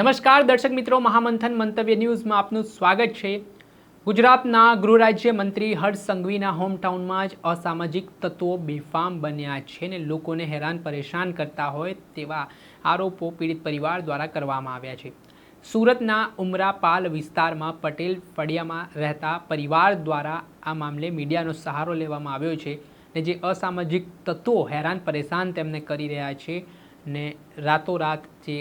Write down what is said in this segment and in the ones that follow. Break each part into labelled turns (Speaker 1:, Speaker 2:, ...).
Speaker 1: નમસ્કાર, દર્શક મિત્રો. મહામંથન મંતવ્ય ન્યૂઝમાં આપનું સ્વાગત છે. ગુજરાતના ગૃહ રાજ્ય મંત્રી હર્ષ સંઘવીના હોમટાઉનમાં જ અસામાજિક તત્વો બેફામ બન્યા છે ને લોકોને હેરાન, પરેશાન કરતા હોય તેવા આરોપો પીડિત પરિવાર દ્વારા કરવામાં આવ્યા છે. સુરતના ઉમરાપાલ વિસ્તારમાં પટેલ ફળિયામાં રહેતા પરિવાર દ્વારા આ મામલે મીડિયાનો સહારો લેવામાં આવ્યો છે ને જે અસામાજિક તત્વો હેરાન, પરેશાન તેમને કરી રહ્યા છે ને રાતોરાત જે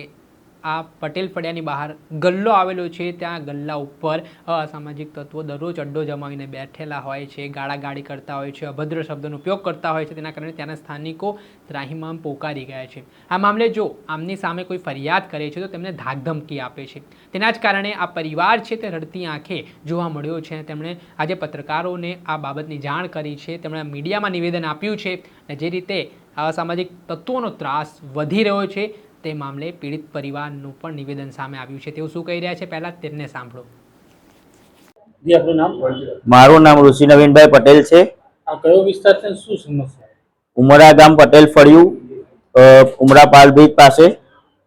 Speaker 1: આ પટેલ ફળિયાની બહાર ગલ્લો આવેલો છે. ત્યાં ગલ્લા ઉપર અસામાજિક તત્વો દરરોજ અડ્ડો જમાવીને બેઠેલા હોય છે ગાળાગાળી કરતા હોય છે, અભદ્ર શબ્દોનો ઉપયોગ કરતા હોય છે. તેના કારણે ત્યાંના સ્થાનિકો ત્રાહીમામ પોકારી ગયા છે. આ મામલે જો આમની સામે કોઈ ફરિયાદ કરે છે, તો તેમને ધાકધમકી આપે છે. તેના જ કારણે આ પરિવાર છે તે રડતી આંખે જોવા મળ્યો છે. તેમણે આજે પત્રકારોને આ બાબતની જાણ કરી છે. તેમણે મીડિયામાં નિવેદન આપ્યું છે અને જે રીતે અસામાજિક તત્વોનો ત્રાસ વધી રહ્યો છે તે મામલે પીડિત પરિવારનું પણ નિવેદન સામે આવ્યું છે. તેઓ શું કહી રહ્યા છે? પહેલાં તેમને સાંભળો.
Speaker 2: જી આપનું નામ?
Speaker 3: મારું નામ ઋષિ નવીનભાઈ પટેલ છે.
Speaker 2: આ કયો વિસ્તાર છે શું સમસ્યા?
Speaker 3: ઉમરા ગામ પટેલ ફળિયું ઉમરા પાલ પાસે.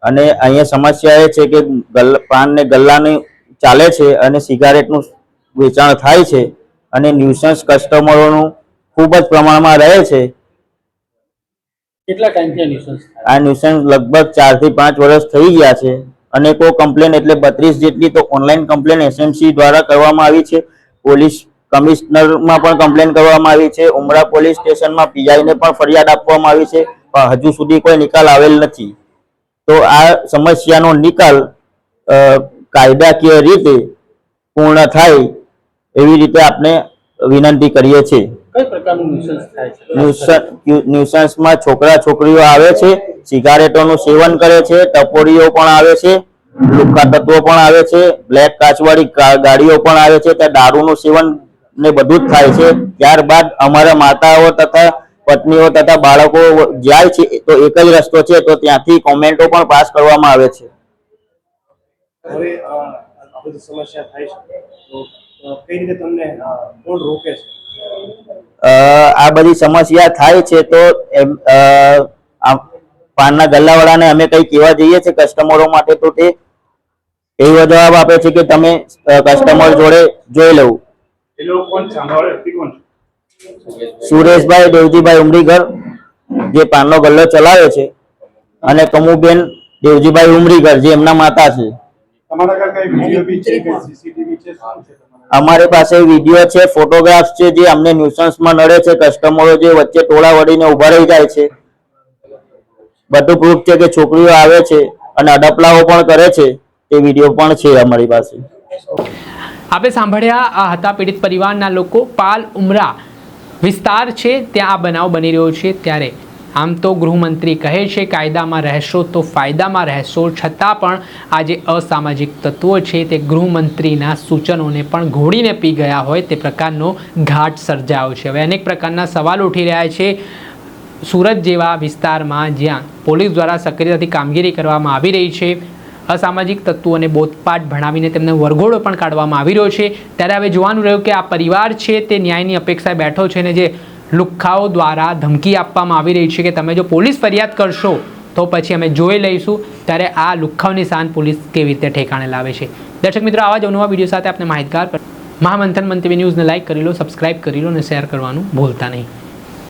Speaker 3: અને અહીંયા સમસ્યા એ છે કે ગલ પાન ને ગલ્લાની ચાલે છે અને સિગારેટનું વેચાણ થાય છે. અને ન્યુસન્સ કસ્ટમરોનું ખૂબ જ પ્રમાણમાં રહે છે.
Speaker 2: કેટલા ટાઈમથી આ ન્યુસન્સ
Speaker 3: આ ન્યુસન્સ લગભગ ચારથી પાંચ વર્ષ થઈ ગયા છે. અનેકો કમ્પ્લેન એટલે બત્રીસ જેટલી તો ઓનલાઈન કમ્પ્લેન એસએમસી દ્વારા કરવામાં આવી છે. પોલીસ કમિશનરમાં પણ કમ્પ્લેન કરવામાં આવી છે. ઉમરા પોલીસ સ્ટેશનમાં પીઆઈને પણ ફરિયાદ આપવામાં આવી છે. પણ હજુ સુધી કોઈ નિકાલ આવેલ નથી. તો આ સમસ્યાનો નિકાલ કાયદાકીય રીતે પૂર્ણ થાય એવી રીતે આપણે વિનંતી કરીએ છીએ.
Speaker 2: કઈ પ્રકારનું ન્યુસન્સ થાય છે?
Speaker 3: ન્યુસન્સ ન્યુસન્સમાં છોકરા છોકરીઓ આવે છે સિગારેટોનું સેવન કરે છે ટપોરીઓ પણ આવે છે લુખ્ખા તત્વો પણ આવે છે બ્લેક કાચવાળી ગાડીઓ પણ આવે છે ત્યાં દારૂનું સેવન ને બધું જ થાય છે. ત્યારબાદ અમારા માતાઓ તથા પત્નીઓ તથા બાળકો જાય છે તો એક જ રસ્તો છે તો ત્યાંથી કોમેન્ટો પણ પાસ કરવામાં આવે છે.
Speaker 4: સમસ્યા થાય છે. તો કઈ રીતે તમને કોણ રોકે છે?
Speaker 3: આ બધી સમસ્યા થાય છે તો પાનના ગલ્લાવાળાને અમે કંઈ કહેવા જઈએ છીએ કસ્ટમરો માટે તો તે એવો જવાબ આપે છે કે તમે કસ્ટમર જોડે જોઈ લેવું સુરેશભાઈ દેવજીભાઈ ઉમરીગર જે પાનનો ગલ્લો ચલાવે છે અને કમુબેન દેવજીભાઈ ઉમરીગર જે એમના માતા છે. અમારી પાસે વીડિયો છે ફોટોગ્રાફ્સ છે જે અમને ન્યુસન્સમાં નડે છે કસ્ટમરો જે વચ્ચે ટોળા વળીને ઊભા રહી જાય છે. બધું પ્રૂફ છે કે છોકરીઓ આવે છે અને અડપલાઓ પણ કરે છે. તે વીડિયો પણ છે અમારી પાસે.
Speaker 1: આપણે સાંભળ્યા આ હતા પીડિત પરિવારના લોકો. પાલ ઉમરા વિસ્તાર છે ત્યાં આ બનાવ બની રહ્યો છે ત્યારે. આમ તો ગૃહમંત્રી કહે છે, કાયદામાં રહેશો તો ફાયદામાં રહેશો. છતાં પણ આ જે અસામાજિક તત્વો છે તે ગૃહમંત્રીના સૂચનોને પણ ઘોડીને પી ગયા હોય તે પ્રકારનો ઘાટ સર્જાયો છે. હવે અનેક પ્રકારના સવાલ ઉઠી રહ્યા છે. સુરત જેવા વિસ્તારમાં જ્યાં પોલીસ દ્વારા સક્રિયતાથી કામગીરી કરવામાં આવી રહી છે, અસામાજિક તત્વોને બોધપાઠ ભણાવીને તેમને વરઘોડો પણ કાઢવામાં આવી રહ્યો છે. ત્યારે હવે જોવાનું રહ્યું કે આ પરિવાર છે તે ન્યાયની અપેક્ષાએ બેઠો છે ને જે લુખ્ખાઓ દ્વારા ધમકી આપવામાં આવી રહી છે કે તમે જો પોલીસ ફરિયાદ કરશો, તો પછી અમે જોઈ લઈશું ત્યારે આ લુખ્ખાઓની શાન પોલીસ કેવી રીતે ઠેકાણે લાવે છે. દર્શક મિત્રો, આવા જ અવનવા વીડિયો સાથે આપણે માહિતગાર મહામંથન મંતવ્ય ન્યૂઝને લાઇક કરી લો, સબસ્ક્રાઇબ કરી લો અને શેર કરવાનું ભૂલતા નહીં.